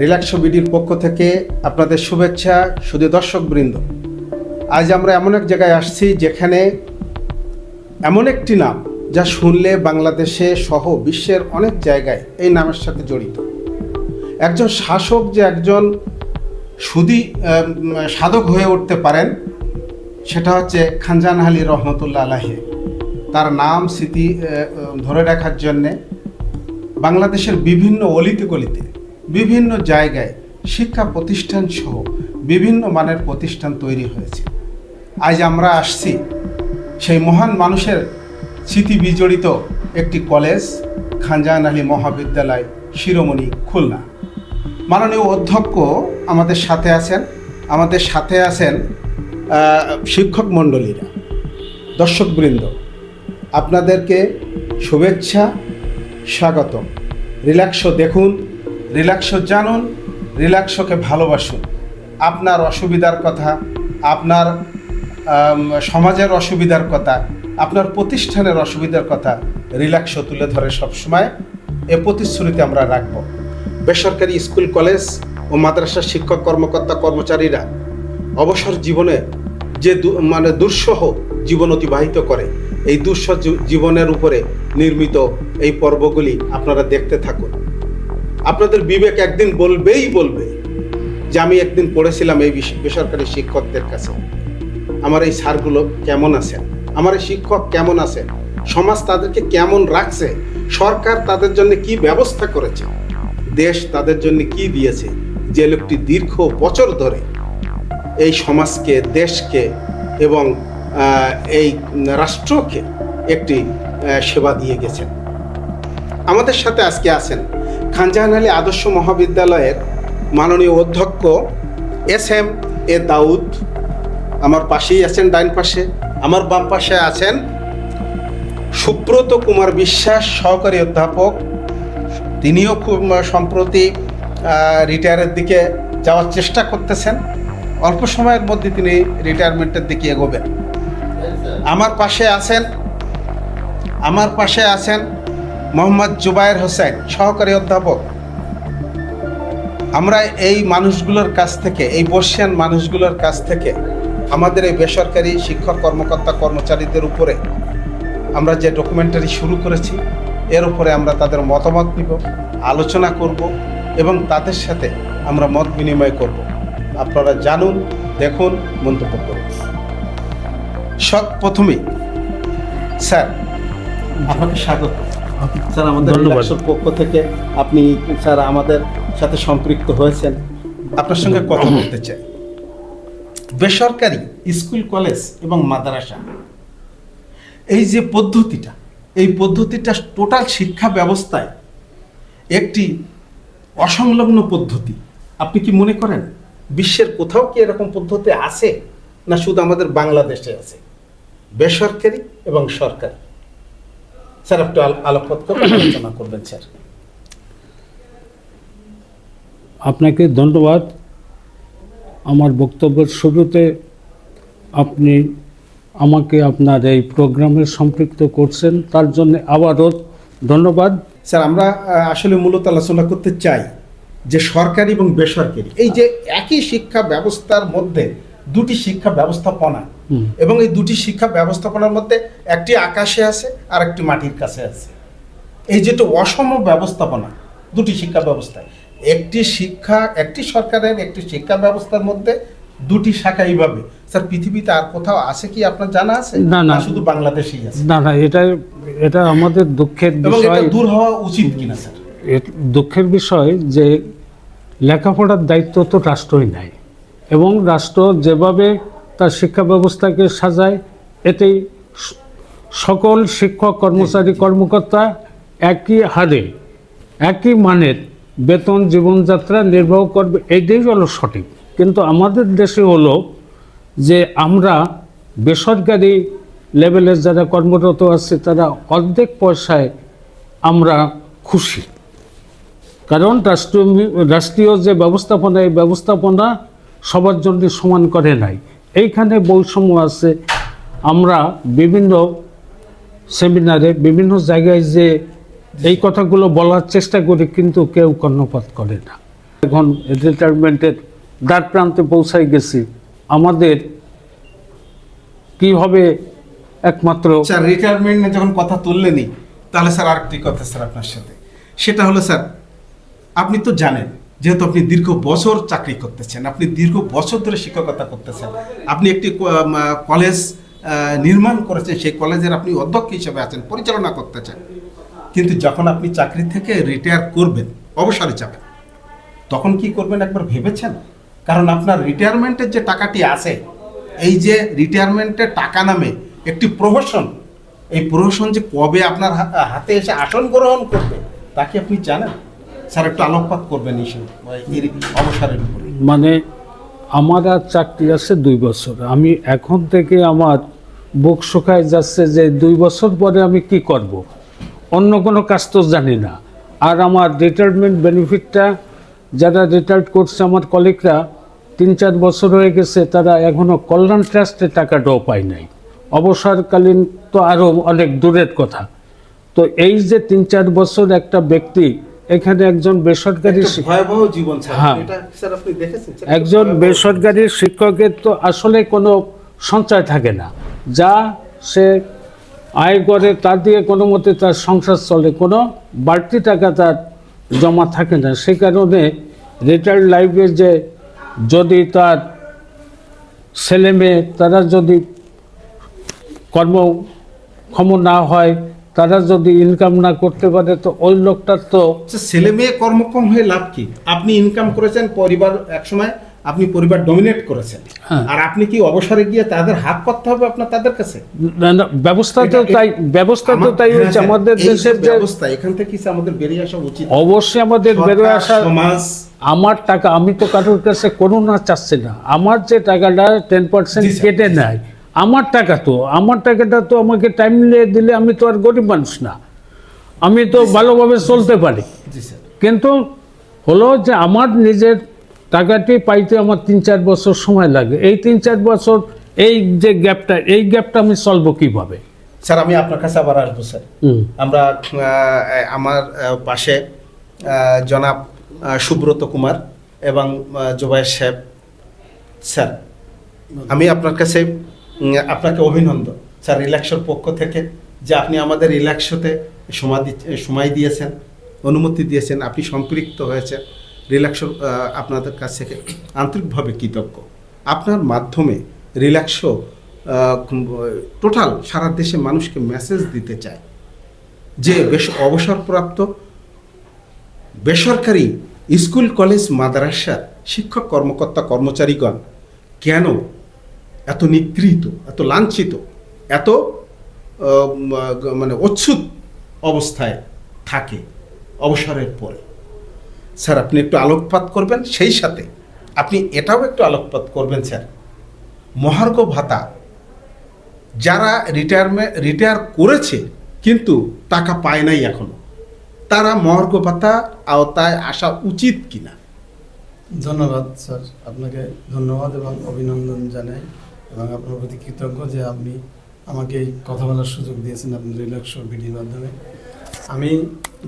রিল্যাক্সো বিডির পক্ষ থেকে আপনাদের শুভেচ্ছা শুধু দর্শকবৃন্দ। আজ আমরা এমন এক জায়গায় আসছি যেখানে এমন একটি নাম যা শুনলে বাংলাদেশে সহ বিশ্বের অনেক জায়গায় এই নামের সাথে জড়িত। একজন শাসক যে একজন সুদী সাধক হয়ে উঠতে পারেন, সেটা হচ্ছে খানজান আলী রহমতুল্লাহ আলাহে তার নাম, স্মৃতি ধরে রাখার জন্যে বাংলাদেশের বিভিন্ন অলিতে গলিতে বিভিন্ন জায়গায় শিক্ষা প্রতিষ্ঠান সহ বিভিন্ন মানের প্রতিষ্ঠান তৈরি হয়েছে। আজ আমরা আসছি সেই মহান মানুষের স্মৃতি বিজড়িত একটি কলেজ, খানজাহান আলী মহাবিদ্যালয়, শিরোমণি খুলনা। মাননীয় অধ্যক্ষ আমাদের সাথে আছেন, আমাদের সাথে আছেন শিক্ষক মণ্ডলীরা। দর্শকবৃন্দ, আপনাদেরকে শুভেচ্ছা, স্বাগতম। রিল্যাক্সো দেখুন। রিল্যাক্সো জানুন, রিল্যাক্সোকে ভালোবাসুন। আপনার অসুবিধার কথা, আপনার সমাজের অসুবিধার কথা, আপনার প্রতিষ্ঠানের অসুবিধার কথা রিল্যাক্সো তুলে ধরে সবসময়। এ প্রতিশ্রুতি আমরা রাখব। বেসরকারি স্কুল, কলেজ ও মাদ্রাসার শিক্ষক, কর্মকর্তা, কর্মচারীরা অবসর জীবনে যে মানে দুঃসহ জীবন অতিবাহিত করে, এই দুঃসহ জীবনের উপরে নির্মিত এই পর্বগুলি আপনারা দেখতে থাকুন। আপনাদের বিবেক একদিন বলবেই বলবে যে আমি একদিন পড়েছিলাম এই বেসরকারি শিক্ষকদের কাছে। আমার এই স্যারগুলো কেমন আছেন? আমার এই শিক্ষক কেমন আছেন? সমাজ তাদেরকে কেমন রাখছে? সরকার তাদের জন্য কি ব্যবস্থা করেছে? দেশ তাদের জন্য কি দিয়েছে? যে লোকটি দীর্ঘ বছর ধরে এই সমাজকে, দেশকে এবং এই রাষ্ট্রকে একটি সেবা দিয়ে গেছেন। আমাদের সাথে আজকে আছেন খানজাহান আলী আদর্শ মহাবিদ্যালয়ের মাননীয় অধ্যক্ষ এস এম এ দাউদ। আমার পাশেই আছেন ডাইন পাশে। আমার বাম পাশে আছেন সুব্রত কুমার বিশ্বাস, সহকারী অধ্যাপক। তিনিও খুব সম্প্রতি রিটায়ারের দিকে যাওয়ার চেষ্টা করতেছেন। অল্প সময়ের মধ্যে তিনি রিটায়ারমেন্টের দিকে এগোবেন। আমার পাশে আছেন, আমার পাশে আছেন মোহাম্মদ জুবায়ের হোসেন, সহকারী অধ্যাপক। আমরা এই মানুষগুলোর কাছ থেকে, এই বর্ষিয়ান মানুষগুলোর কাছ থেকে আমাদের এই বেসরকারি শিক্ষক কর্মকর্তা কর্মচারীদের উপরে আমরা যে ডকুমেন্টারি শুরু করেছি, এর উপরে আমরা তাদের মতামত নিব, আলোচনা করব এবং তাদের সাথে আমরা মত বিনিময় করব। আপনারা জানুন, দেখুন, মন্তব্য করুন। সব প্রথমেই, স্যার, আপনাকে স্বাগত। স্যার আমাদের ধন্যবাদ। পক্ষ থেকে আপনি স্যার আমাদের সাথে সম্পৃক্ত হয়েছেন। আপনার সঙ্গে কথা বলতে চাই। বেসরকারি স্কুল কলেজ এবং মাদ্রাসা এই যে পদ্ধতিটা এই পদ্ধতিটা টোটাল শিক্ষা ব্যবস্থায় একটি অসংলগ্ন পদ্ধতি আপনি কি মনে করেন? বিশ্বের কোথাও কি এরকম পদ্ধতি আছে না শুধু আমাদের বাংলাদেশে আছে? বেসরকারি এবং সরকারি। স্যার একটু আলোকপাত করবেন আলোচনা করবেন স্যার আপনাকে ধন্যবাদ আমার বক্তব্যের শুরুতে আপনি আমাকে আপনার এই প্রোগ্রামে সম্পৃক্ত করছেন তার জন্য আবারও ধন্যবাদ স্যার আমরা আসলে মূলত আলোচনা করতে চাই যে সরকারি এবং বেসরকারি এই যে একই শিক্ষা ব্যবস্থার মধ্যে দুটি শিক্ষা ব্যবস্থাপনা। এবং এই দুটি শিক্ষা ব্যবস্থাপনার মধ্যে একটি আকাশে আছে আর একটি মাটির কাছে আছে। এই যেটা অসম ব্যবস্থাপনা দুটি শিক্ষা ব্যবস্থায় একটি শিক্ষা একটি সরকারের একটি শিক্ষা ব্যবস্থার মধ্যে দুটি শাখা এইভাবে। স্যার পৃথিবীতে আর কোথাও আছে কি আপনার জানা আছে? না, না। শুধু বাংলাদেশেই আছে। না না এটা এটা আমাদের দুঃখের বিষয়। দূর হওয়া উচিত কিনা স্যার? দুঃখের বিষয় যে লেখাপড়ার দায়িত্ব তো রাষ্ট্রই নেয়। এবং রাষ্ট্র যেভাবে তার শিক্ষা ব্যবস্থাকে সাজায়। এতেই সকল শিক্ষক, কর্মচারী, কর্মকর্তা একই হারে, একই মানের বেতন জীবনযাত্রা নির্বাহ করবে। এইটাই হলো সঠিক। কিন্তু আমাদের দেশে হলো যে আমরা বেসরকারি লেভেলের যারা কর্মরত আছে, তারা অর্ধেক পয়সায় আমরা খুশি। কারণ রাষ্ট্রীয় রাষ্ট্রীয় যে ব্যবস্থাপনা, এই ব্যবস্থাপনা সবার জন্য সমান করে নাই। এইখানে বৈষম্য আছে। আমরা বিভিন্ন সেমিনারে বিভিন্ন জায়গায় যে এই কথাগুলো বলার চেষ্টা করি, কিন্তু কেউ কর্ণপাত করে না। এখন রিটায়ারমেন্টের দ্বার প্রান্তে পৌঁছাই গেছি। আমাদের কি হবে একমাত্র স্যার রিটায়ারমেন্ট নিয়ে যখন কথা তুললেনই, তাহলে স্যার আরেকটি কথা স্যার আপনার সাথে। সেটা হলো স্যার, আপনি তো জানেন যেহেতু আপনি দীর্ঘ বছর চাকরি করতেছেন, আপনি দীর্ঘ বছর ধরে শিক্ষকতা করতেছেন, আপনি একটি কলেজ নির্মাণ করেছেন, সেই কলেজের আপনি অধ্যক্ষ হিসেবে আছেন, পরিচালনা করতেছেন। কিন্তু যখন আপনি চাকরি থেকে রিটায়ার করবেন, অবসরে যাবেন, তখন কি করবেন একবার ভেবেছেন? কারণ আপনার রিটায়ারমেন্টের যে টাকাটি আছে, এই যে রিটায়ারমেন্টের টাকা নামে একটি প্রহসন, এই প্রহসন যে কবে আপনার হাতে এসে আসন গ্রহণ করবে, তা কি আপনি জানেন? স্যার, একটু আলোকপাত করবেন অবসরের উপরে। মানে আমার আর চাকরি আছে দুই বছর। আমি এখন থেকে আমার বুক শুকায় যাচ্ছে যে দুই বছর পরে আমি কি করব। অন্য কোনো কাজ তো জানি না। আর আমার রিটায়ারমেন্ট বেনিফিটটা যারা রিটায়ার্ড করছে আমার কলিগরা তিন চার বছর হয়ে গেছে, তারা এখনও কল্যাণ ট্রাস্টে টাকাটাও পায় নাই। অবসরকালীন তো আরও অনেক দূরের কথা। তো এই যে তিন চার বছর একটা ব্যক্তি এখানে একজন বেসরকারি একটা ভয়াবহ জীবন হ্যাঁ। একজন বেসরকারি শিক্ষকের তো আসলে কোনো সঞ্চয় থাকে না। যা সে আয় করে তা দিয়ে কোনো মতে তার সংসার চলে কোনো বাড়তি টাকা তার জমা থাকে না। সেই কারণে রিটায়ার্ড লাইফে যে যদি তার ছেলে মেয়ে তারা যদি কর্মক্ষম না হয় তারা যদি ইনকাম না করতে পারে তো ওই লোকটার তো আচ্ছা, ছেলে মেয়ে কর্মক্ষম হয়ে লাভ কি? আপনি ইনকাম করেছেন পরিবার একসময় আপনি পরিবার ডমিনেট করেছেন। হ্যাঁ। আর আপনি কি অবসরে গিয়ে তাদের হাত করতে হবে আপনার তাদের কাছে? ব্যবস্থা তো তাই ব্যবস্থা তো তাই হ্যাঁ, হচ্ছে হ্যাঁ, আমাদের দেশের ব্যবস্থা এখান থেকে কি আমাদের বেরিয়ে আসা উচিত। অবশ্যই আমাদের বেরিয়ে আসা সমাজ। আমার টাকা আমি তো কারোর কাছে কোনো না চাচ্ছি না। আমার যে টাকাটা টেন পার্সেন্ট কেটে নেয় আমার টাকা তো আমার টাকাটা তো আমাকে টাইম নিয়ে দিলে আমি তো আর গরিব মানুষ না। আমি তো ভালোভাবে চলতে পারি। কিন্তু হলো যে আমার নিজের টাকাটি পাইতে আমার তিন চার বছর সময় লাগে। এই তিন চার বছর এই যে গ্যাপটা এই গ্যাপটা আমি চলবো কীভাবে? স্যার আমি আপনার কাছে আবার আসব স্যার আমরা আমার পাশে জনাব সুব্রত কুমার এবং জোবায়ের সাহেব। স্যার আমি আপনার কাছে আপনাকে অভিনন্দন। স্যার রিল্যাক্সোর পক্ষ থেকে যে আপনি আমাদের রিল্যাক্সোতে সময় সময় দিয়েছেন, অনুমতি দিয়েছেন, আপনি সম্পৃক্ত হয়েছেন। রিল্যাক্সোর আপনাদের কাছ থেকে আন্তরিকভাবে কৃতজ্ঞ। আপনার মাধ্যমে রিল্যাক্সো টোটাল সারা দেশে মানুষকে মেসেজ দিতে চায় যে বেশ অবসরপ্রাপ্ত, বেসরকারি স্কুল, কলেজ, মাদ্রাসার শিক্ষক, কর্মকর্তা, কর্মচারীগণ, কেন এত নিগৃহীত এত লাঞ্ছিত, এত মানে অচ্ছুত অবস্থায় থাকে অবসরের পরে। স্যার, আপনি একটু আলোকপাত করবেন, সেই সাথে আপনি এটাও একটু আলোকপাত করবেন, স্যার। মহার্ঘ ভাতা, যারা রিটায়ারমেন্ট রিটায়ার করেছে, কিন্তু টাকা পায় নাই এখনও, তারা মহার্ঘ ভাতা আওতায় আসা উচিত কিনা? ধন্যবাদ, স্যার। আপনাকে ধন্যবাদ এবং অভিনন্দন জানাই। এবং আপনার প্রতি কৃতজ্ঞ যে আপনি আমাকে এই কথা বলার সুযোগ দিয়েছেন আপনার রিল্যাক্স ভিডিওর মাধ্যমে। আমি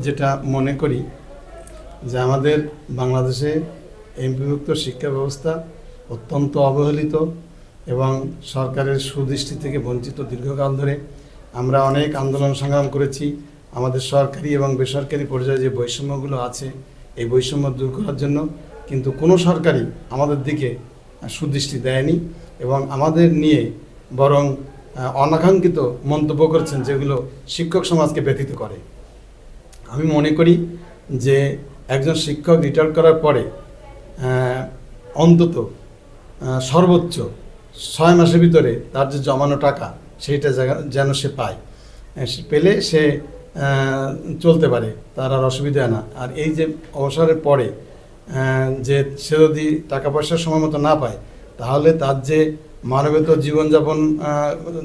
যেটা মনে করি যে আমাদের বাংলাদেশে এমপিভুক্ত শিক্ষা ব্যবস্থা অত্যন্ত অবহেলিত এবং সরকারের সুদৃষ্টি থেকে বঞ্চিত দীর্ঘকাল ধরে আমরা অনেক আন্দোলন সংগ্রাম করেছি। আমাদের সরকারি এবং বেসরকারি পর্যায়ে যে বৈষম্যগুলো আছে, এই বৈষম্য দূর করার জন্য কিন্তু কোনো সরকারই আমাদের দিকে সুদৃষ্টি দেয়নি এবং আমাদের নিয়ে বরং অনাকাঙ্ক্ষিত মন্তব্য করছেন যেগুলো শিক্ষক সমাজকে ব্যতীত করে। আমি মনে করি যে একজন শিক্ষক রিটায়ার করার পরে অন্তত সর্বোচ্চ ছয় মাসের ভিতরে তার যে জমানো টাকা, সেইটা যেন সে পায়। পেলে সে চলতে পারে, তার আর অসুবিধা না। আর এই যে অবসরের পরে যে সে যদি টাকা পয়সা সময় মতো না পায়, তাহলে তার যে মানবেত জীবনযাপন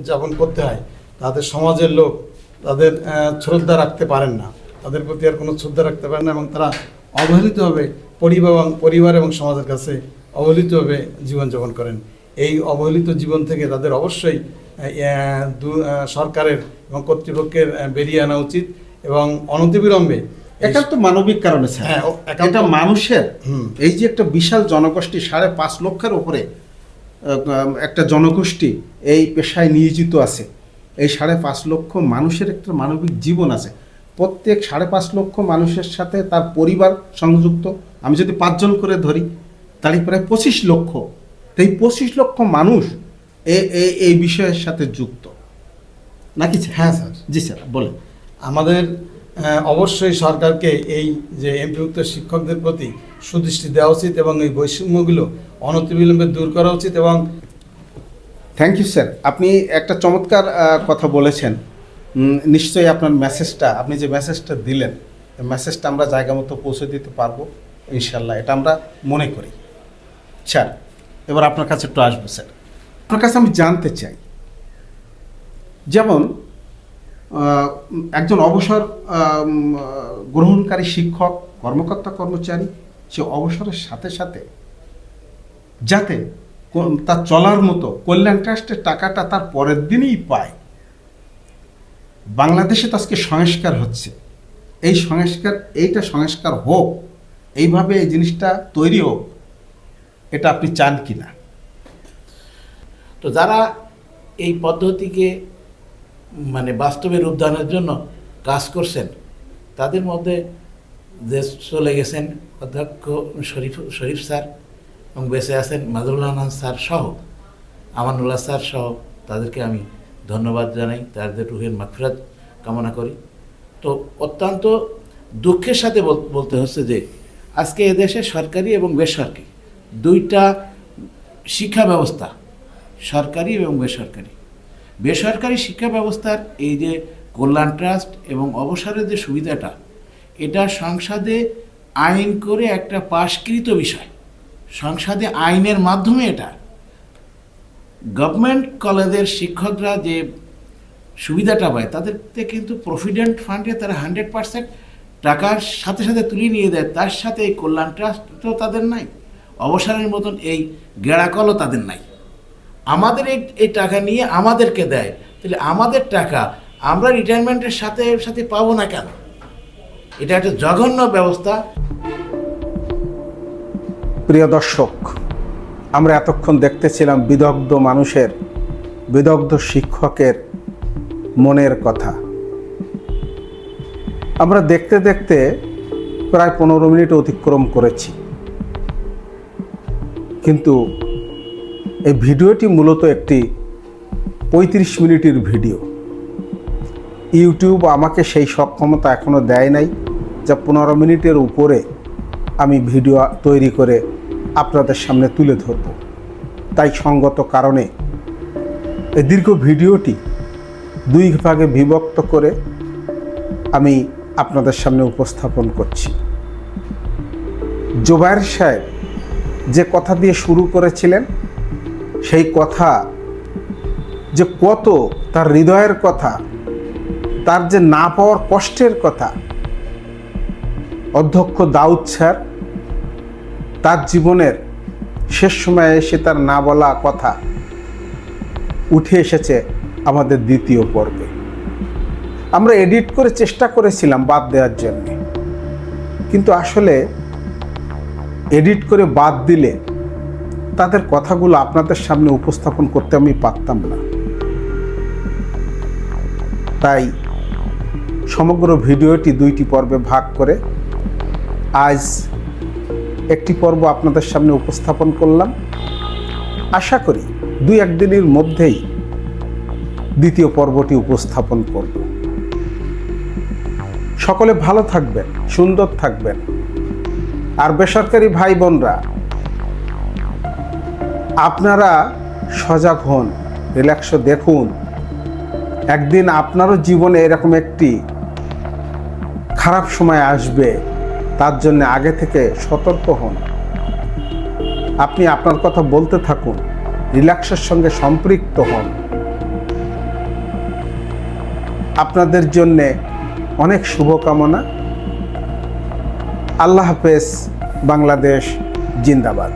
যাপন করতে হয় তাদের সমাজের লোক তাদের শ্রদ্ধা রাখতে পারেন না। তাদের প্রতি আর কোনো শ্রদ্ধা রাখতে পারেন না এবং তারা অবহেলিতভাবে পরিবার এবং পরিবার এবং সমাজের কাছে অবহেলিতভাবে জীবনযাপন করেন। এই অবহেলিত জীবন থেকে তাদের অবশ্যই সরকারের এবং কর্তৃপক্ষের বেরিয়ে আনা উচিত এবং অনতিবিলম্বে এটা তো মানবিক কারণে স্যার। হ্যাঁ, এটা মানুষের। এই যে একটা বিশাল জনগোষ্ঠী সাড়ে পাঁচ লক্ষের উপরে একটা জনগোষ্ঠী এই পেশায় নিয়োজিত আছে। এই সাড়ে পাঁচ লক্ষ মানুষের একটা মানবিক জীবন আছে। প্রত্যেক সাড়ে পাঁচ লক্ষ মানুষের সাথে তার পরিবার সংযুক্ত। আমি যদি পাঁচজন করে ধরি তাহলে প্রায় পঁচিশ লক্ষ। এই পঁচিশ লক্ষ মানুষ এই বিষয়ের সাথে যুক্ত। নাকি হ্যাঁ স্যার। জি স্যার বলেন। আমাদের অবশ্যই সরকারকে এই যে এমপিভুক্ত শিক্ষকদের প্রতি সুদৃষ্টি দেওয়া উচিত এবং এই বৈষম্যগুলো অনতিবিলম্বে দূর করা উচিত এবং থ্যাংক ইউ স্যার আপনি একটা চমৎকার কথা বলেছেন। নিশ্চয়ই আপনার মেসেজটা আপনি যে মেসেজটা দিলেন মেসেজটা আমরা জায়গা মতো পৌঁছে দিতে পারব ইনশাল্লাহ এটা আমরা মনে করি। স্যার এবার আপনার কাছে একটু আসব স্যার আপনার কাছে আমি জানতে চাই। যেমন একজন অবসর গ্রহণকারী শিক্ষক, কর্মকর্তা, কর্মচারী, সে অবসরের সাথে সাথে যাতে তার চলার মতো কল্যাণ ট্রাস্টের টাকাটা তার পরের দিনই পায়। বাংলাদেশে তো আজকে সংস্কার হচ্ছে। এই সংস্কার, এইটা সংস্কার হোক, এইভাবে এই জিনিসটা তৈরি হোক, এটা আপনি চান কি না তো যারা এই পদ্ধতিকে মানে বাস্তবে রূপদানের জন্য কাজ করছেন, তাদের মধ্যে যে চলে গেছেন অধ্যক্ষ শরীফ শরীফ স্যার এবং বেঁচে আছেন মাদুল্লাহ আনন্দ স্যার সহ, আমানুল্লাহ স্যার সহ তাদেরকে আমি ধন্যবাদ জানাই তাদের রুহের মাগফিরাত কামনা করি। তো অত্যন্ত দুঃখের সাথে বল- বলতে হচ্ছে যে আজকে এদেশে সরকারি এবং বেসরকারি দুইটা শিক্ষা ব্যবস্থা, সরকারি এবং বেসরকারি। বেসরকারি শিক্ষা ব্যবস্থার এই যে কল্যাণ ট্রাস্ট এবং অবসরের যে সুবিধাটা, এটা সংসদে আইন করে একটা পাশকৃত বিষয়। সংসদে আইনের মাধ্যমে এটা। গভর্নমেন্ট কলেজের শিক্ষকরা যে সুবিধাটা পায়, তাদেরকে কিন্তু প্রভিডেন্ট ফান্ডে তারা হান্ড্রেড পার্সেন্ট টাকার সাথে সাথে তুলে নিয়ে দেয়। তার সাথে এই কল্যাণ ট্রাস্টও তাদের নাই। অবসরের মতন এই গেড়াকলও তাদের নাই। আমাদের এই টাকা নিয়ে আমাদেরকে দেয়, তাহলে আমাদের টাকা আমরা রিটায়ারমেন্টের সাথে সাথে পাবো না কেন? এটা একটা জঘন্য ব্যবস্থা। প্রিয় দর্শক, আমরা এতক্ষণ দেখতেছিলাম বিদগ্ধ মানুষের, বিদগ্ধ শিক্ষকের মনের কথা। আমরা দেখতে দেখতে প্রায় পনেরো মিনিট অতিক্রম করেছি। কিন্তু এই ভিডিওটি মূলত একটি পঁয়ত্রিশ মিনিটের ভিডিও। ইউটিউব আমাকে সেই সক্ষমতা এখনও দেয় নাই যা পনেরো মিনিটের উপরে আমি ভিডিও তৈরি করে আপনাদের সামনে তুলে ধরব। তাই সঙ্গত কারণে এই দীর্ঘ ভিডিওটি দুই ভাগে বিভক্ত করে আমি আপনাদের সামনে উপস্থাপন করছি। জোবায়ের সাহেব যে কথা দিয়ে শুরু করেছিলেন সেই কথা যে কত তার হৃদয়ের কথা, তার যে না পাওয়ার কষ্টের কথা, অধ্যক্ষ দাউদ স্যার, তার জীবনের শেষ সময়ে এসে তার না বলা কথা উঠে এসেছে আমাদের দ্বিতীয় পর্বে। আমরা এডিট করে চেষ্টা করেছিলাম বাদ দেওয়ার জন্য, কিন্তু আসলে এডিট করে বাদ দিলে তাদের কথাগুলো আপনাদের সামনে উপস্থাপন করতে আমি পারতাম না। তাই সমগ্র ভিডিওটি দুইটি পর্বে ভাগ করে আজ একটি পর্ব আপনাদের সামনে উপস্থাপন করলাম। আশা করি দুই একদিনের মধ্যেই দ্বিতীয় পর্বটি উপস্থাপন করব। সকলে ভালো থাকবেন, সুন্দর থাকবেন। আর বেসরকারি ভাই বোনরা আপনারা সজাগ হন রিল্যাক্সও দেখুন। একদিন আপনারও জীবনে এরকম একটি খারাপ সময় আসবে, তার জন্য আগে থেকে সতর্ক হন। আপনি আপনার কথা বলতে থাকুন রিল্যাক্সের সঙ্গে সম্পৃক্ত হন। আপনাদের জন্যে অনেক শুভকামনা। আল্লাহ হাফেজ, বাংলাদেশ জিন্দাবাদ।